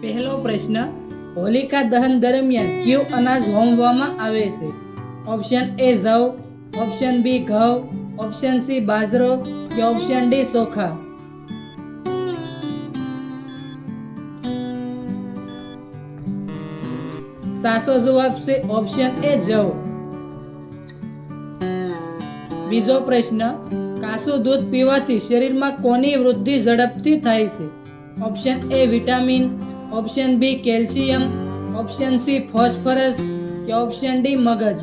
પહેલો પ્રશ્ન, હોલિકા દહન દરમિયાન કયું અનાજ હોમવામાં આવે છે? ઓપ્શન એ જવ, ઓપ્શન બી ઘઉં, ઓપ્શન સી બાજરો કે ઓપ્શન ડી ચોખા સાચો જવાબ છે ઓપ્શન એ જવ. બીજો પ્રશ્ન, કાસુ દૂધ પીવાથી શરીરમાં કોની વૃદ્ધિ ઝડપથી થાય છે? Option A vitamin option B calcium option C phosphorus કે ઓપ્શન ડી મગજ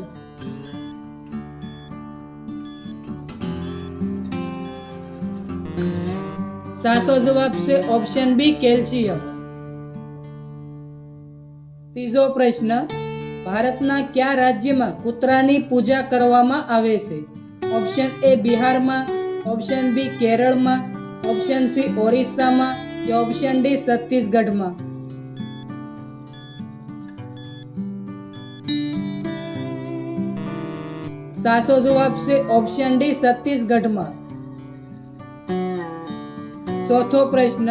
સાચો જવાબ છે ઓપ્શન બી કેલ્શિયમ ત્રીજો પ્રશ્ન ભારતના કયા રાજ્યમાં કૂતરાની પૂજા કરવામાં આવે છે ઓપ્શન એ બિહારમાં ઓપ્શન બી કેરળમાં ઓપ્શન સી ઓરિસ્સામાં કે ઓપ્શન ડી છત્તીસગઢમાં સાચો જવાબ છે ઓપ્શન ડી છત્તીસગઢમાં. ચોથો પ્રશ્ન,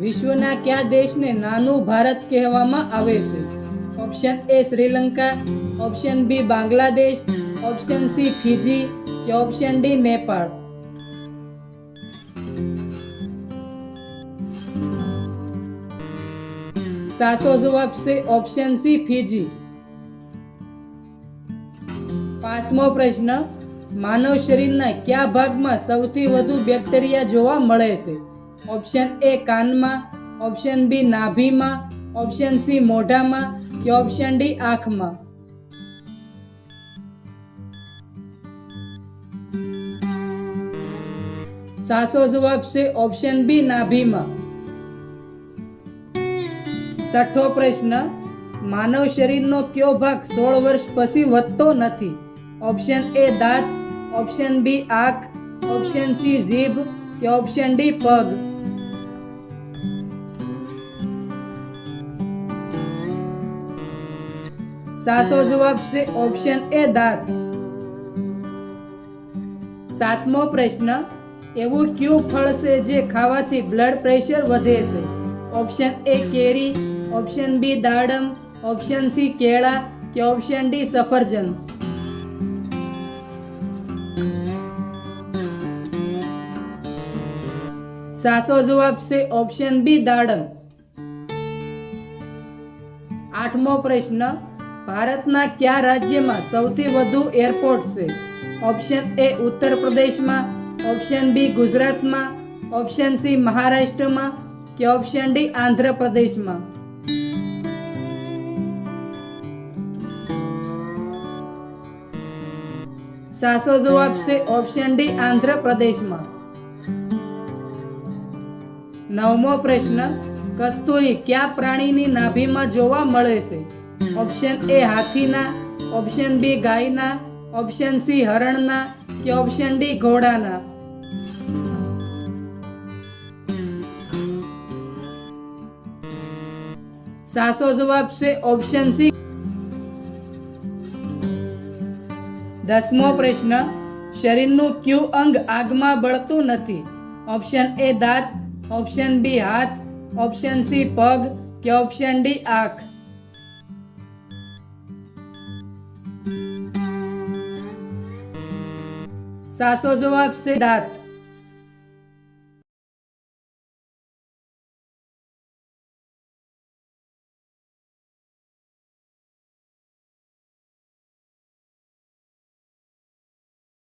વિશ્વના કયા દેશને નાનું ભારત કહેવામાં આવે છે? Option A Sri Lanka option B Bangladesh option C Fiji કે ઓપ્શન ડી નેપાળ? સાચો જવાબ છે ઓપ્શન સી ફિજી. પાંચમો પ્રશ્ન, માનવ શરીરના કયા ભાગમાં સૌથી વધુ બેક્ટેરિયા જોવા મળે છે? ઓપ્શન એ કાનમાં, ઓપ્શન બી નાભીમાં, ઓપ્શન સી મોઢામાં કે ઓપ્શન ડી આંખમાં? સાચો જવાબ છે ઓપ્શન બી નાભીમાં. છઠ્ઠો પ્રશ્ન, માનવ શરીરનો કયો ભાગ સોળ વર્ષ પછી વધતો નથી? ઓપ્શન એ દાંત ઓપ્શન બી આંખ ઓપ્શન સી જીભ કે ઓપ્શન ડી પગ સાસો જવાબ છે ઓપ્શન એ દાંત સાતમો પ્રશ્ન, એવું કયું ફળ છે જે ખાવાથી બ્લડ પ્રેશર વધે છે? ઓપ્શન એ કેરી. ઓપ્શન બી દાડમ. ઓપ્શન સી કેળા. કે ઓપ્શન ડી સફરજન. સાચો જવાબ છે ઓપ્શન બી દાડમ. આઠમો પ્રશ્ન, ભારતના કયા રાજ્યમાં સૌથી વધુ એરપોર્ટ છે? ઓપ્શન એ ઉત્તર પ્રદેશમાં ઓપ્શન બી ગુજરાતમાં ઓપ્શન સી મહારાષ્ટ્રમાં કે ઓપ્શન ડી આંધ્રપ્રદેશમાં સાચો જવાબ છે ઓપ્શન ડી આંધ્રપ્રદેશમાં નવમો પ્રશ્ન, કસ્તુરી કયા પ્રાણીની નાભીમાં જોવા મળે છે? ઓપ્શન એ હાથીના ઓપ્શન બી ગાયના ઓપ્શન સી હરણના કે ઓપ્શન ડી ઘોડાના? સાચો જવાબ છે ઓપ્શન સી દસમો પ્રશ્ન, શરીરનું ક્યુ અંગ આગમાં બળતું નથી? ઓપ્શન એ દાંત ઓપ્શન બી હાથ. ઓપ્શન સી પગ. કે ઓપ્શન ડી આંખ. સાચો જવાબ છે દાંત.